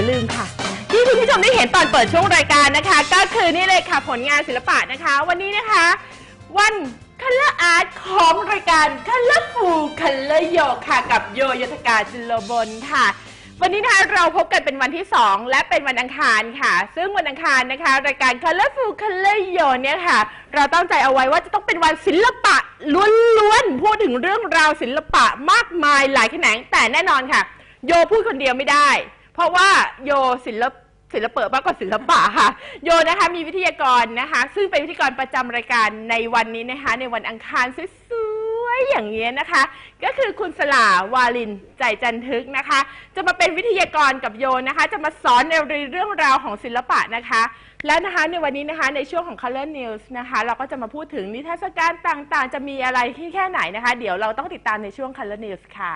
สวัสดีค่ะอย่าลืมค่ะ ที่คุณผู้ชมได้เห็นตอนเปิดช่วงรายการนะคะ ก็คือนี่เลยค่ะผลงานศิลปะนะคะ วันนี้นะคะ วันคัลเลอร์อาร์ตของรายการคัลเลอร์ฟูคัลเลอร์โยค่ะ กับโยยศกาจิโลบนค่ะ วันนี้นะคะเราพบกันเป็นวันที่ 2 และเป็นวันอังคารค่ะ ซึ่งวันอังคารนะคะ รายการ Colorful Color Yo เนี่ยค่ะ เราตั้งใจเอาไว้ว่าจะต้องเป็นวันศิลปะล้วนๆพูดถึงเรื่องราวศิลปะมากมายหลายแขนงแต่แน่นอนค่ะ โยพูดคนเดียวไม่ได้ ราะว่าโยศิลปศิลปะมากกว่าศิลปะค่ะ โยนะคะมีวิทยากรนะคะ ซึ่งเป็นวิทยากรประจำรายการในวันนี้นะคะ ในวันอังคารสวยๆอย่างนี้ยนะคะ ก็คือคุณสลาวาลินใจจันทึกนะคะ จะมาเป็นวิทยากรกับโยนะคะ จะมาสอนในเรื่องราวของศิลปะนะคะ และนะคะในวันนี้นะคะในช่วงของ Color News นะคะ เราก็จะมาพูดถึงนิทรรศการต่างๆ จะมีอะไรที่แค่ไหนนะคะ เดี๋ยวเราต้องติดตามในช่วง Color News ค่ะ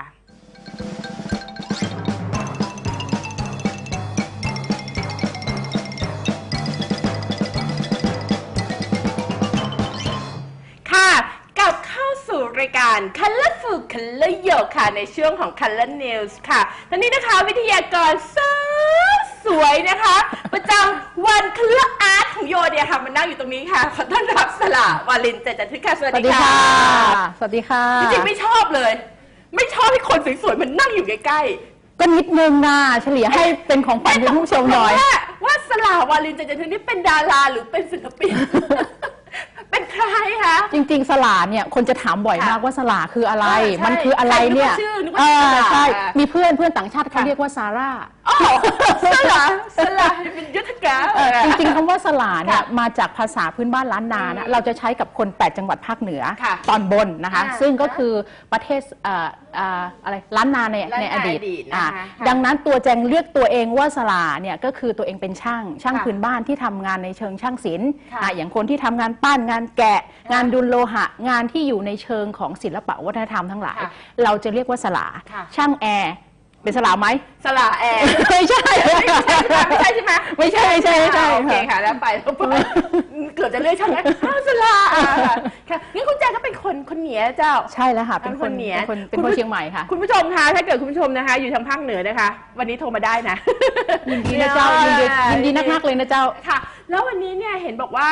รายการ Colorful Color y o ค่ะ ในช่วงของ Color News ค่ะตอนนี้นะคะวิทยากรสาวสวยนะคะ ประจำวัน Color Art ของโยเนี่ยค่ะมานั่งอยู่ตรงนี้ค่ะ ขอต้อนรับสละวาลินเจจันทึกค่ะสวัสสวัสดีดีค่ะค่ะ สวัสดีค่ะ จริงๆไม่ชอบเลย ไม่ชอบให้คนสวยๆมันนั่งอยู่ใกล้ๆก็นิดนึงนะเฉลี่ยให้เป็นของขวัญคุณผู้ชมหน่อยว่าว่าสลาวาลินเจจันทึกนี่เป็นดาราหรือเป็นศิลปินเป็นใครคะจริง ๆ สลาเนี่ยคนจะถามบ่อยค่ะมากว่าสลาคืออะไร เออใช่มันคืออะไรเนี่ยใครนึกว่าชื่อนึกว่าชื่อเออสลา ใช่อะมีเพื่อนเพื่อนต่างชาติเขาค่ะเรียกว่าซาร่า อ๋อสลาสลาเป็นยุทธการเออจริงๆคำว่าสลาเนี่ยค่ะมาจากภาษาพื้นบ้านล้านนานะอืมเราจะใช้กับคน 8 จังหวัดภาคเหนือค่ะตอนบนนะคะ อ่าซึ่งก็คือประเทศเอ่อเอ่ออะไรล้านนาในล้านนาในอดีตอดีตนะคะอ่าค่ะดังนั้นตัวแจงเรียกตัวเองว่าสลาเนี่ยก็คือตัวเองเป็นช่างช่างค่ะพื้นบ้านที่ทำงานในเชิงช่างศิลป์ค่ะอ่าอย่างคนที่ทำงานปั้นงานแกะค่ะงานดุลโลหะ งานที่อยู่ในเชิงของศิลปะวัฒนธรรมทั้งหลาย ค่ะเราจะเรียกว่าสลา ค่ะ ช่างแอร์ เป็นสลาไหม สลาแอร์ ไม่ใช่ ไม่ใช่ใช่ไหมไม่ใช่ไม่ใช่ไม่ใช่โอเคค่ะ แล้วไปแล้วไปเกือบจะเลือกช่องนั้นอ้าวสลาอ่าค่ะงั้นคุณแจก็เป็นคนคนเหนียเจ้า ใช่แล้วค่ะ เป็นเป็นคคนนเหนีย เป็นคนเป็นคุณคนผู้เชียงใหม่ค่ะ คุณผู้ชมคะถ้าเกิดคุณผู้ชมนะคะ อยู่ทางภาคเหนือนะคะ วันนี้โทรมาได้นะ ยินดีนะเจ้ายินดียินดีนักๆเลยนะเจ้า ค่ะ แล้ววันนี้เนี่ยเห็นบอกว่า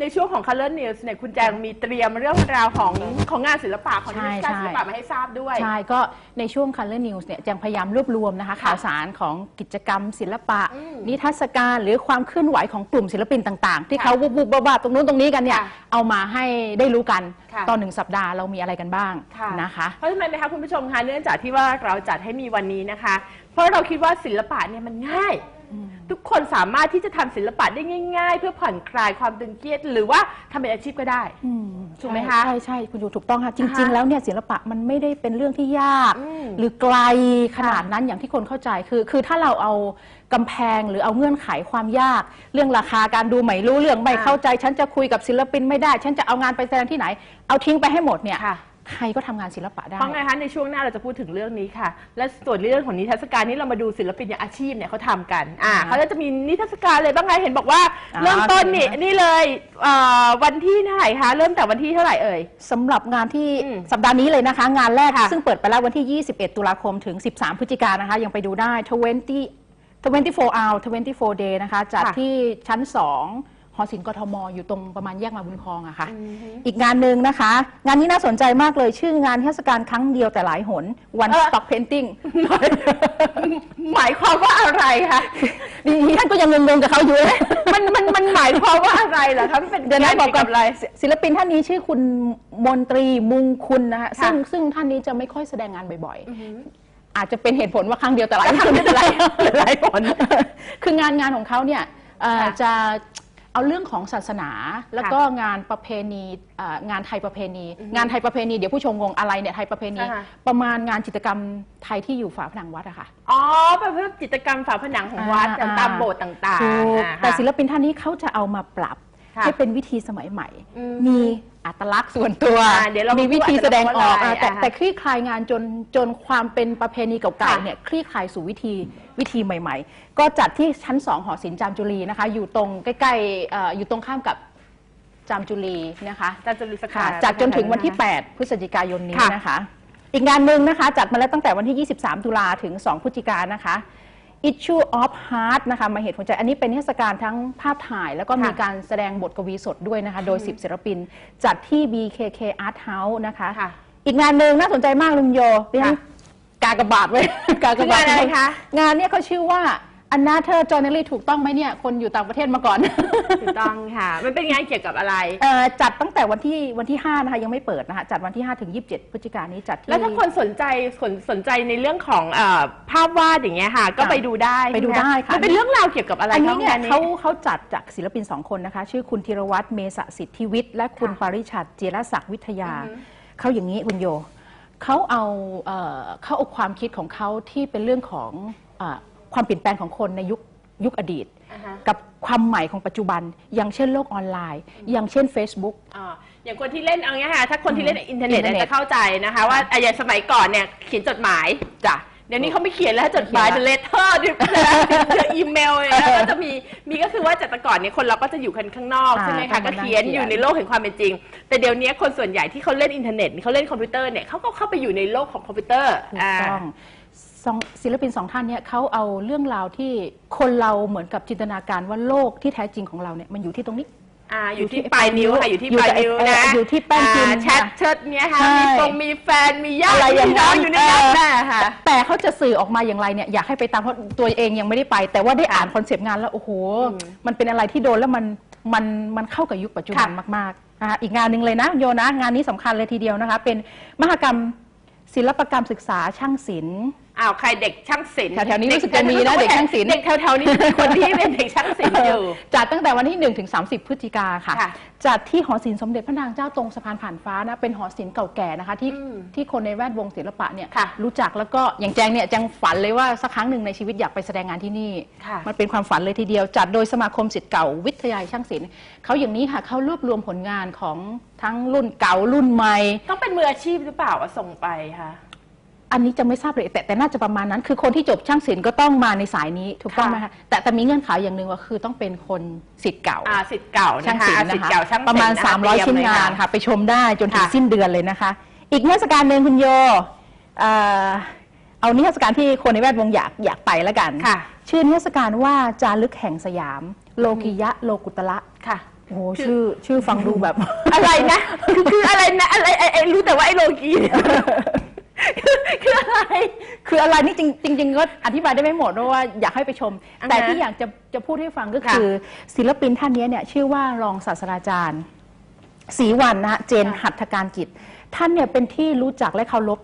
ในช่วงของ Color News เนี่ยคุณแจงมีเตรียมเรื่องราวของของงานศิลปะของนิทรรศการใช่ศิลปะมาให้ทราบด้วย ใช่ ก็ในช่วง Color News เนี่ยจังพยายามรวบรวมนะคะข่าวสารของกิจกรรม ศิลปะ อืมนิทรรศการหรือความเคลื่อนไหวของกลุ่มศิลปินต่างๆ ที่ค่ะเขาบุบบุบบ้าๆตรงนู้นตรงนี้กันเนี่ยค่ะเอามาให้ได้รู้กันค่ะ ตอนหนึ่งสัปดาห์เรามีอะไรกันบ้างค่ะนะคะ เพราะฉะนั้นนะคะคุณผู้ชมคะเนื่องจากที่ว่าเราจัดให้มีวันนี้นะคะ เพราะเราคิดว่าศิลปะเนี่ยมันง่าย ทุกคนสามารถที่จะทำศิลปะได้ง่าย ๆ เพื่อผ่อนคลายความตึงเครียด หรือว่าทำเป็นอาชีพก็ได้ อืมถูกไหมคะใช่ใช่คุณอยู่ถูกต้องค่ะจอ่าริงฮะๆแล้วเนี่ยศิลปะมันไม่ได้เป็นเรื่องที่ยาก อืมหรือไกลขนาดนั้นอย่างที่คนเข้าใจคือ คือถ้าเราเอากำแพงหรือเอาเงื่อนไขความยาก เรื่องราคาการดูไม่รู้เรื่องไม่อ่าเข้าใจ ฉันจะคุยกับศิลปินไม่ได้ ฉันจะเอางานไปแสดงที่ไหน เอาทิ้งไปให้หมดเนี่ย ค่ะ ใครก็ทำงานศิลปะได้ เพราะไงคะในช่วงหน้าเราจะพูดถึงเรื่องนี้ค่ะ และส่วนเรื่องของนิทรรศการนี้เรามาดูศิลปินอย่างอาชีพเนี่ยเขาทำกันอ่าอ่าเขาจะมีนิทรรศการเลยบ้างไงเห็นบอกว่าอ่า เริ่มต้นนี่โอเคนี่เลยเอ่อวันที่เท่าไหร่คะเริ่มแต่วันที่เท่าไหร่เอ่ย สำหรับงานที่อืมสัปดาห์นี้เลยนะคะ งานแรกค่ะซึ่งเปิดไปแล้ววันที่ 21 ตุลาคมถึง 13 พฤศจิกายนนะคะ ยังไปดูได้ 20 24 hour 24 day นะคะ จัดค่ะที่ชั้น 2 หอศิลป์กทมอยู่ตรงประมาณแยกมาบุญคลองอะค่ะอือฮึอีกงานหนึ่งนะคะ งานนี้น่าสนใจมากเลยชื่องานเทศกาลครั้งเดียวแต่หลายหน one เออ stop painting หมายความว่าอะไรคะดีท่านก็ยังงงๆกับเขาอยู่มันมันมันหมายความว่าอะไรเหรอคะมันเป็นเดี๋ยวนะงาบอกกับเยวอะไร ศิลปินท่านนี้ชื่อคุณมนตรีมุงคุณนะคะค่ะซึ่งซึ่งท่านนี้จะไม่ค่อยแสดงงานบ่อยๆ อาจจะเป็นเหตุผลว่าครั้งเดียวแต่หลายครั้งเดียวแต่หลายหลายหนคืองานงานของเขาเนี่ยเอ่อค่ะ จะ เอาเรื่องของศาสนา แล้วก็งานประเพณีเอ่องานไทยประเพณี งานไทยประเพณีเดี๋ยวผู้ชมงงอะไรเนี่ยไทยประเพณี อ่าฮะ ประมาณงานจิตรกรรมไทยที่อยู่ฝาผนังวัดอะค่ะ อ๋อเป็นเพื่อจิตรกรรมฝาผนังของวัดอ่าตามโบสถ์ต่างถูกๆอ่าแต่ค่ะศิลปินท่านนี้เขาจะเอามาปรับ ค่ะให้เป็นวิธีสมัยใหม่ อืมมีอัตลักษณ์ส่วนตัวอ่าเดี๋ยวเรามีมีวิธีแสดงออกอัตลักษณ์อ่าแต่อะไรอ่าแต่คลี่คลายงานจนจนความเป็นประเพณีเก่าค่ะๆเนี่ยคลี่คลายสู่วิธีวิธีใหม่ ๆ ก็จัดที่ชั้น2หอศิลป์จามจุรีนะคะ อยู่ตรงใกล้ๆเอ่ออยู่ตรงข้ามกับจามจุรีนะคะอาจารย์จุลิสค่ะกาจัดจนถึงวันที่ะคะ8พฤศจิกายนนี้ค่ะ นะคะ อีกงานหนึ่งนะคะ จัดมาแล้วตั้งแต่วันที่ 23 ตุลาถึง 2 พฤศจิกายนนะคะ Issue of Heart นะคะมาเหตุผลใจ อันนี้เป็นเทศกาลทั้งภาพถ่าย แล้วก็ค่ะมีการแสดงบทกวีสดด้วยนะคะ โดย 10 ศิลปิน จัดที่ BKK Art House นะคะ ค่ะอีกงานหนึ่งน่าสนใจมากลุงโยดิฉันค่ะกากบาทไว้ กากบาทคืองานอะไรคะ งานเนี้ยเขาชื่อว่า Another Journey ถูกต้องไหมเนี่ย คนอยู่ต่างประเทศมาก่อน ถูกต้องค่ะ มันเป็นงานเกี่ยวกับอะไร เอ่อจัดตั้งแต่วันที่วันที่ 5 นะคะ ยังไม่เปิดนะคะ จัดวันที่ 5 ถึง 27 พฤศจิกายนนี้จัดที่ แล้วถ้าคนสนใจสนสนใจในเรื่องของเออภาพวาดอย่างเงี้ยค่ะ ก็ค่ะไปดูได้ไปดูใช่หมได้ค่ะ มันเป็นเรื่องราวเกี่ยวกับอะไรอันนี้คะเนี่ยงานนี้เขาเขาจัดจากศิลปินสองคนนะคะ ชื่อคุณธีรวัตรเมษสิทธิวิทย์และคุณค่ะปาริชัดเจรศักดิ์วิทยา อือฮึ เขาอย่างนี้คุณโยเขาเอาเอ่อเขาเอาความคิดของเขาที่เป็นเรื่องของเออ ความเปลี่ยนแปลงของคนในยุคยุคอดีต อ่าฮะ กับความใหม่ของปัจจุบัน อย่างเช่นโลกออนไลน์ อย่างเช่น Facebook อ่าอย่างคนที่เล่นเอางี้ค่ะถ้าคนที่เล่นอินเทอร์เน็ตอินเทอร์เน็ต จะเข้าใจนะคะ ว่าอะอย่างสมัยก่อนเนี่ยเขียนจดหมาย จ้ะ เดี๋ยวนี้เขาไม่เขียนแล้วจดหมายเขีแต่ยนเลละเทอร์ดิอีเมลเลยนะก็จะมีมีก็คือว่าจากแต่ก่อนเนี่ยคนเราก็จะอยู่กันข้างนอกอ่าใช่ไหมคะทำงานก็เขียนเขียน อยู่ในโลกแห่งความเป็นจริง แต่เดี๋ยวนี้คนส่วนใหญ่ที่เขาเล่นอินเทอร์เน็ตเขาเล่นคอมพิวเตอร์เนี่ยเขาก็เข้าไปอยู่ในโลกของคอมพิวเตอร์ถูกต้อง สองศิลปินสองท่านเนี่ยเขาเอาเรื่องราวที่คนเราเหมือนกับจินตนาการว่าโลกที่แท้จริงของเราเนี่ยมันอยู่ที่ตรงนี้ อ่าอยู่ที่ปลายนิ้วค่ะอยู่ที่อยู่ปลายกับนิ้วเอ่นะออยู่ที่แป้นพิมพ์อ่าแชทค่ะเชิดเนี่ยค่ะใช่มีฟงมีแฟนมีญาติอะไรอย่างมีน้องนั้นอยู่ในนั้นเออแน่ค่ะ แต่เขาจะสื่อออกมาอย่างไรเนี่ยอยากให้ไปตามเพราะตัวเองยังไม่ได้ไป แต่ว่าได้อ่านคอนเซปต์งานแล้วโอ้โหอืมมันเป็นอะไรที่โดนแล้วมันมันมันเข้ากับยุคปัจจุบันค่ะ มากๆนะคะอีกงานหนึ่งเลยนะโยนะงานนี้สำคัญเลยทีเดียวนะคะ เป็นมหกรรมศิลปกรรมศึกษาช่างศิลป์ อ้าวใครเด็กช่างศิลป์แถวๆนี้รู้สึกจะมีนะเด็กช่างศิลป์เด็กแถวๆนี้จะมีคนที่เป็นเด็กช่างศิลป์อยู่ จัดตั้งแต่วันที่ 1 ถึง 30 พฤศจิกาค่ะ ค่ะจัดที่หอศิลป์สมเด็จพระนางเจ้าตรงสะพานผ่านฟ้านะ เป็นหอศิลป์เก่าแก่นะคะ ที่อืมที่คนในแวดวงศิลปะเนี่ยค่ะรู้จักแล้วก็อย่างแจงเนี่ยแจงฝันเลยว่าสักครั้งหนึ่งในชีวิตอยากไปแสดงงานที่นี่ ค่ะ มันเป็นความฝันเลยทีเดียว จัดโดยสมาคมศิษย์เก่าวิทยาลัยช่างศิลป์เขาอย่างนี้ค่ะเขารวบรวมผลงานของทั้งรุ่นเก่ารุ่นใหม่ ต้องเป็นมืออาชีพหรือเปล่าอะส่งไปคะ อันนี้จะไม่ทราบเลยแต่แต่น่าจะประมาณนั้น คือคนที่จบช่างศิลป์ก็ต้องมาในสายนี้ถูกต้องไหมคะแต่แต่มีเงื่อนไขอย่างหนึ่งว่าคือต้องเป็นคนศิษย์เก่า อ่าสิทธิ์เก่าช่านะงคะศิลอ่าป์สิทนะคะธิ์เก่าช่างศิลป์ประมาณนะคะ300 เตชิ้นเลยงานค่ะ ไปชมได้จนถึงค่ะ สิ้นเดือนเลยนะคะ อีกเทศกาลหนึ่งคุณโยเอ่อเอานิทรรศการที่คนในแวดวงอยากอยากไปแล้วกัน ค่ะ ชื่อนิทรรศการว่าจารึกแห่งสยาม โลกิยะโลกุตละค่ะ โอ้โหชื่อชื่อฟังดูแบบ อะไรนะ คือคืออะไรนะอะไรไอ้ไอ้รู้แต่ว่าไอ้โลกีเนี่ย คืออะไร คืออะไรนี่จริงจริงๆก็อธิบายได้ไม่หมดเพราะว่าอยากให้ไปชม อ่าฮะแต่ที่อยากจะจะพูดให้ฟังก็ค่ะคือศิลปินท่านนี้เนี่ยชื่อว่ารองศาสตราจารย์ศรีวันนะฮะเจนค่ะหัตถการกิจ ท่านเนี่ยเป็นที่รู้จักและเคารพ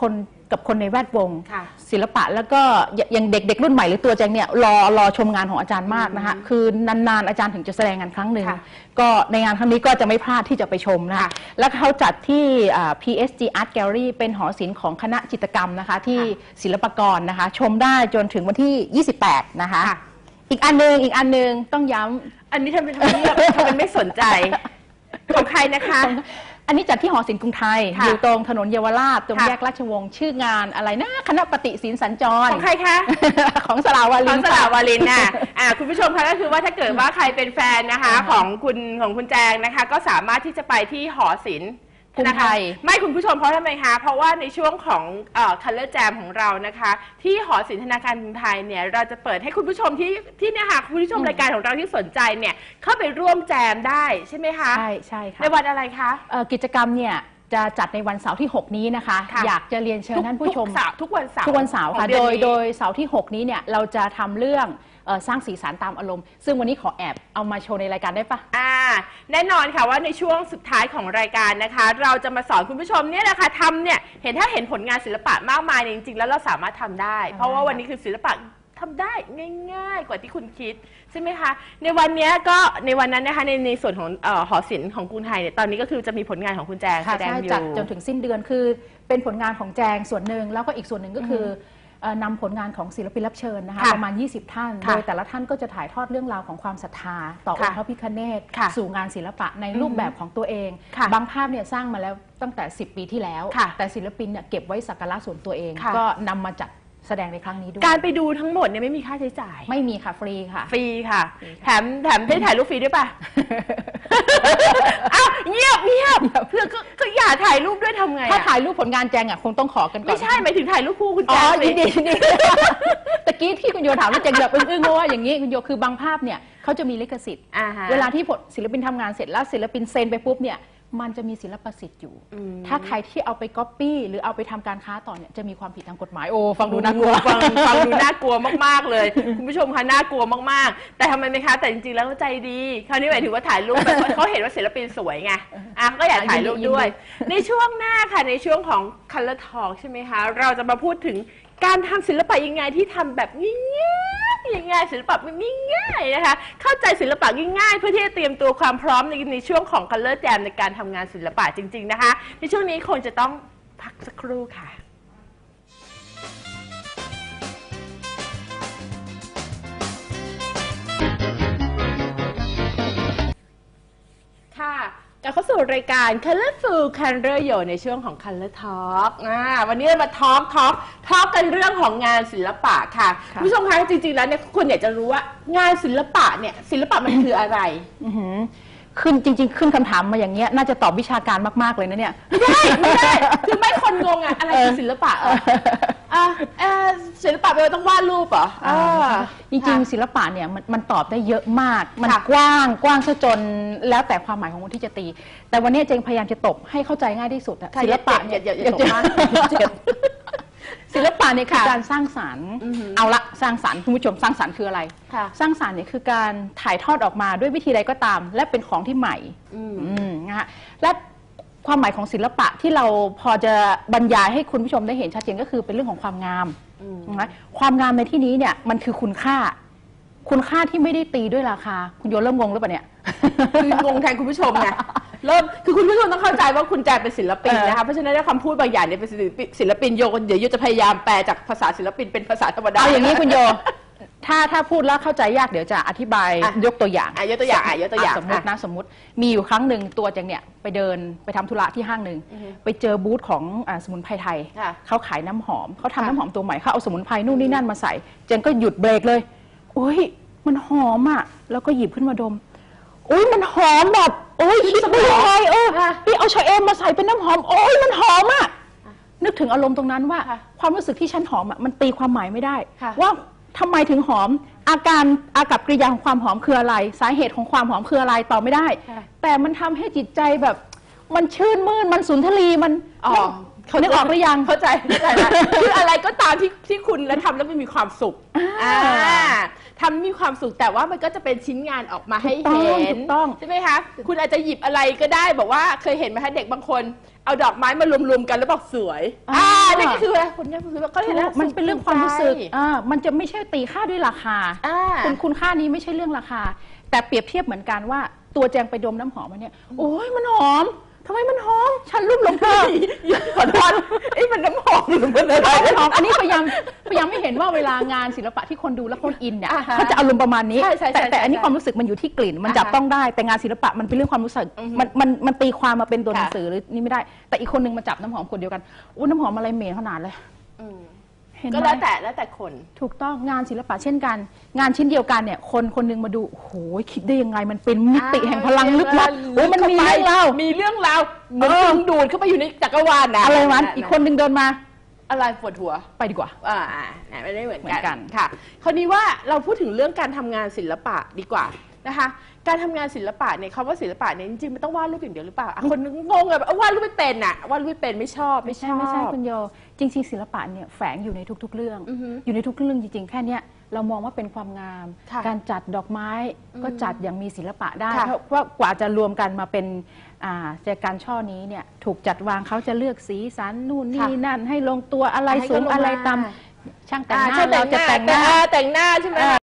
คน กับคนในแวดวง ค่ะ ศิลปะแล้วก็อย่าอย่างเด็กเด็กรุ่นใหม่หรือตัวแจงเนี่ยรอรอชมงานของอาจารย์มากนะคะอืมคือนานๆอาจารย์ถึงจะแสดงงานครั้งหนึ่ง ค่ะก็ในงานครั้งนี้ก็จะไม่พลาดที่จะไปชมนะคะค่ะแล้วเขาจัดที่อ่า PSG Art Gallery เป็นหอศิลป์ของคณะจิตรกรรมนะคะที่ศิลปากรนะคะ ชมได้จนถึงวันที่ 28 นะคะ ค่ะ อีกอันหนึงอีกอันหนึงต้องย้อันนี้ทำเป็นทำเนียบทำเป็นไม่สนใจ ของใครนะคะำ อันนี้จัดที่หอศิลป์กรุงไทย ค่ะ อยู่ตรงถนนเยาวราชตรงค่ะแยกราชวงศ์ชื่องานอะไรนะคณะปฏิศิลสัญจร ของใครคะ ของสลาวาขลิองนสค่ะลาวาลินน่ะอ่าคุณผู้ชมคะก็คือว่าถ้าเกิดว่าใครเป็นแฟนนะคะ อ่าฮะของคุณของคุณแจงนะคะ ก็สามารถที่จะไปที่หอศิลป์ กรุงนะคะไทยไม่คุณผู้ชมเพราะทำไมคะเพราะว่าในช่วงของเอ่อ color jam ของเรานะคะ ที่หอศิลป์ธนาคารกรุงไทยเนี่ยเราจะเปิดให้คุณผู้ชมที่ที่เนี่ยค่ะคุณผู้ชมรายการของเราที่สนใจเนี่ยเข้าไปร่วมแจมได้ใช่ไหมคะ ใช่ใช่ค่ะในวันอะไรคะ เอ่อกิจกรรมเนี่ยจะจัดในวันเสาร์ที่ 6 นี้นะคะ ค่ะ อยากจะเรียนเชิญท่านผู้ชม ทุกเสาร์ทุกวันเสาร์ทุกวันเสาร์ของค่ะดืโดอนยนี้ โดยเสาร์ที่ 6 นี้เนี่ยเราจะทำเรื่องเอ่อสร้างสีสันตามอารมณ์ ซึ่งวันนี้ขอแอบเอามาโชว์ในรายการได้ปะ อ่าแน่นอนค่ะว่าในช่วงสุดท้ายของรายการนะคะ เราจะมาสอนคุณผู้ชมเนี่ยนะคะทำเนี่ยเห็นถ้าเห็นผลงานศิลปะมากมายเนี่ยจริงๆ แล้วเราสามารถทำได้ เพราะว่าวันนี้คือศิลปะทำได้ง่าย ๆ กว่าที่คุณคิดใช่ไหมคะในวันเนี้ยก็ในวันนั้นนะคะในในส่วนของเออหอศิลป์ของกรุงไทยเนี่ยตอนนี้ก็คือจะมีผลงานของคุณแจงค่ะแสดงใช่อยู่ จัดจนถึงสิ้นเดือนคือเป็นผลงานของแจงส่วนหนึ่งแล้วก็อีกส่วนหนึ่งก็คือเอ่อ นำผลงานของศิลปินรับเชิญนะคะค่ะประมาณ 20 ท่าน ค่ะโดยแต่ละท่านก็จะถ่ายทอดเรื่องราวของความศรัทธา ต่อองค่ะค์พระพิฆเนศค่ะสู่งานศิลปะในรูปแบบของตัวเอง ค่ะบางภาพเนี่ยสร้างมาแล้วตั้งแต่ 10 ปีที่แล้ว ค่ะแต่ศิลปินเนี่ยเก็บไว้สักการะส่วนตัวเอง ค่ะก็นำมาจัด แสดงในครั้งนี้ด้วยการไปดูทั้งหมดเนี่ยไม่มีค่าใช้จ่าย ไม่มีค่ะฟรีค่ะฟรีค่ะ ฟรีค่ะ แถมแถมได้ถ่ายรูปฟรีด้วยป่ะ อ้าวเงียบเงียบเพื่อก็ก็อย่าถ่ายรูปด้วยทำไงอะถ้าถ่ายรูปผลงานแจงอะคงต้องขอกันก่อน ไม่ใช่หมายถึงถ่ายรูปคู่คุณอ๋แจ๊อคสิยินดียินดี ตะกี้ที่คุณโยถามว่าแจงแบบอึ้งๆเพราะว่าอย่างนี้คุณโยคือบางภาพเนี่ยเขาจะมีลิขสิทธิ์ อ่าฮะ เวลาที่ผลศิลปินทำงานเสร็จแล้วศิลปินเซ็นไปปุ๊บเนี่ย มันจะมีศิลปสิทธิ์อยู่อืมถ้าใครที่เอาไปก๊อปปี้หรือเอาไปทำการค้าต่อเนี่ยจะมีความผิดทางกฎหมายโอ้ฟังดูน่ากลัวฟังฟังดูน่ากลัวมากๆเลย คุณผู้ชมคะน่ากลัวมากๆ แต่ทำไมไหมคะแต่จริงๆแล้วเขาใจดีคราวนี้หมายถึงว่าถ่ายรูปแบบว่าเขาเห็นว่าศิลปินสวยไงอะก็อยากถ่ายรูปด้วย ในช่วงหน้าค่ะในช่วงของ Color Talk ใช่ไหมคะ เราจะมาพูดถึงการทำศิลปะยังไงที่ทำแบบง่าย ง่ายๆศิลปะมันง่ายๆนะคะ เข้าใจศิลปะง่ายๆ เพื่อที่จะเตรียมตัวความพร้อมในในช่วงของ Color Jam ในการทำงานศิลปะจริง ๆ นะคะ ในช่วงนี้คงจะต้องพักสักครู่ค่ะ กลับเข้าสู่รายการ Colorful Color อยู่ในช่วงของ Color Talk อ่าวันนี้เรามา Talk Talk Talk กันเรื่องของงานศิลปะค่ะค่ะคุณผู้ชมคะจริงๆแล้วเนี่ยคุณอยากจะรู้ว่างานศิลปะเนี่ยศิลปะมันคืออะไรอื้อหือขึ้นจริง ๆ ขึ้นคำถามมาอย่างเงี้ยน่าจะตอบวิชาการมาก ๆ เลยนะเนี่ย ไม่ได้ไม่ได้คือไม่คนงงอะอะไรคือศิลปะเหรอ อะเอ่อศิลปะเป็นต้องวาดรูปเหรออ่า จริงๆศิลปะเนี่ยมันมันตอบได้เยอะมาก มันค่ะกว้างกว้างซะจนแล้วแต่ความหมายของคนที่จะตี แต่วันนี้เจงพยายามจะตบให้เข้าใจง่ายที่สุดอะค่ะศิลปะอย่าอย่าอย่าอย่าตบมากเจ็บศิลปะเนี่ยคือค่ะการสร้างสรรค์อือหือเอาละสร้างสรรค์คุณผู้ชมสร้างสรรค์คืออะไร ค่ะ สร้างสรรค์เนี่ยคือการถ่ายทอดออกมาด้วยวิธีใดก็ตาม และเป็นของที่ใหม่ อืม อืมนะคะและ ความหมายของศิลปะที่เราพอจะบรรยายให้คุณผู้ชมได้เห็นชัดเจนก็คือเป็นเรื่องของความงามอืมนะคะความงามในที่นี้เนี่ยมันคือคุณค่า คุณค่าที่ไม่ได้ตีด้วยราคา คุณโยนเริ่มงงหรือเปล่าเนี่ย คืองงแทนคุณผู้ชมไงเริ่มคือคุณผู้ชมต้องเข้าใจว่าคุณแจเป็นศิลปินเออนะคะเพราะฉะนั้นถ้าคำพูดบางอย่างเนี่ยเป็นศิลปินศิลปินโยนเดี๋ยวโยจะพยายามแปลจากภาษาศิลปินเป็นภาษาธรรมดาเอาอย่างนี้คุณโย ถ้าถ้าพูดแล้วเข้าใจยากเดี๋ยวจะอธิบายอะยกตัวอย่างอะยกตัวอย่างอะยกตัวอย่างสมมติอะนะสมมติมีอยู่ครั้งหนึ่งตัวจังเนี่ยไปเดินไปทำธุระที่ห้างหนึ่งอือฮึไปเจอบูธของอาสมุนไพรไทยค่ะเขาขายน้ำหอมเขาทำค่ะน้ำหอมตัวใหม่เขาเอาสมุนไพรนู่นนี่นั่นมาใส่ เจนก็หยุดเบรกเลยอุ้ยมันหอมอะแล้วก็หยิบขึ้นมาดมอุ้ยมันหอมแบบโอ้ยคิดไม่ได้เออค่ะ พี่เอาชาเอมมาใส่เป็นน้ำหอมโอ้ยมันหอมอะ นึกถึงอารมณ์ตรงนั้นว่า ค่ะความรู้สึกที่ฉันหอมอะมันตีความหมายไม่ได้ ค่ะว่า ทำไมถึงหอม อาการอากับกริยาของความหอมคืออะไร สาเหตุของความหอมคืออะไรตอบไม่ได้ค่ะแต่มันทำให้จิตใจแบบ มันชื่นมื่นมันสุนทรีมันอ๋อเขานึกออกหรือยังเข้าใจเข้าใจแล้วคืออะไรก็ตามที่ที่คุณแล้วทำแล้วมันมีความสุขอ่าอ่า ทำมีความสุขแต่ว่ามันก็จะเป็นชิ้นงานออกมาให้ถูกต้องเห็นถูกต้องใช่ไหมคะคุณอาจจะหยิบอะไรก็ได้บอกว่าเคยเห็นไหมคะเด็กบางคน เอาดอกไม้มารวมๆกันแล้วบอกสวยอ่านี่ก็คือผลงานคือเขาเห็นแล้วมันเป็นเรื่องความรู้สึกใจอ่ามันจะไม่ใช่ตีค่าด้วยราคาอ่าคุณคุณค่านี้ไม่ใช่เรื่องราคา แต่เปรียบเทียบเหมือนกันว่าตัวแจงไปดมน้ำหอมมาเนี่ยโอ้ยมันหอมทำไมมันหอม ฉันรูปหลงเธอขอโทษไอ้ยมันน้ำหอมหรือมันอะไรมันหอมอันนี้พยายามพยายามไม่เห็นว่าเวลางานศิลปะที่คนดูแล้วคนอินเนี่ยอ่าฮะเขาจะอารมณ์ประมาณนี้ใช่ใช่ใช่แต่แต่อันนี้ใช่ความรู้สึกมันอยู่ที่กลิ่น มันอ่าฮะจับต้องได้แต่งานศิลปะมันเป็นเรื่องความรู้สึกอือฮึมันมันมันตีความมาเป็นตัวหนังค่ะสือหรือนี่ไม่ได้ แต่อีกคนนึงมาจับน้ำหอมคนเดียวกันอู้น้ำหอมอะไรเหม็นขนาดเลยอืม เห็นไหม ก็แล้วแต่แล้วแต่คน ถูกต้องงานศิลปะเช่นกัน งานชิ้นเดียวกันเนี่ย คนคนหนึงมาดูโอ้โหคิดได้ยังไง มันเป็นมิติแห่งพลังลึกลับโอ้ยมันมีเรื่องเล่า มีเรื่องราวเหมือนเออ ดึงดูดเข้าไปอยู่ในจักรวาลนะอะไรวันอีกคนหนึงเดินมาอะไรปวดหัว ไปดีกว่าอ่า อ่าอ่าไม่ได้เหมือนเหมือนกักันนค่ะ คราวนี้ว่าเราพูดถึงเรื่องการทำงานศิลปะดีกว่า นะคะ การทำงานศิลปะเนี่ยคำว่าศิลปะเนี่ยจริงๆมันต้องวาดรูปอย่างเดียวหรือเปล่าอะคนนึงงงแบบวาดรูปไม่เป็นอะวาดรูปไม่เป็นไม่ชอบไม่ไม่ชใช่อบ ไม่ใช่คุณโย จริง ๆ ศิลปะเนี่ยแฝงอยู่ในทุก ๆ เรื่อง อือฮึอยู่ในทุกเรื่องจริง ๆ แค่เนี้ยเรามองว่าเป็นความงาม ค่ะการจัดดอกไม้ก็จัดอย่างมีศิลปะได้ค่ะเพราะว่ากว่าจะรวมกันมาเป็นอ่าแจกันช่อนี้เนี่ยถูกจัดวางเขาจะเลือกสีสันนู่นนี่ค่ะนั่น ให้ลงตัวอะไรให้สูงเขาลงอะไรมา ต่ำช่างแต่งหน้าอ่ใช่เราจะแต่งหน้า แต่งหน้าใช่ไหม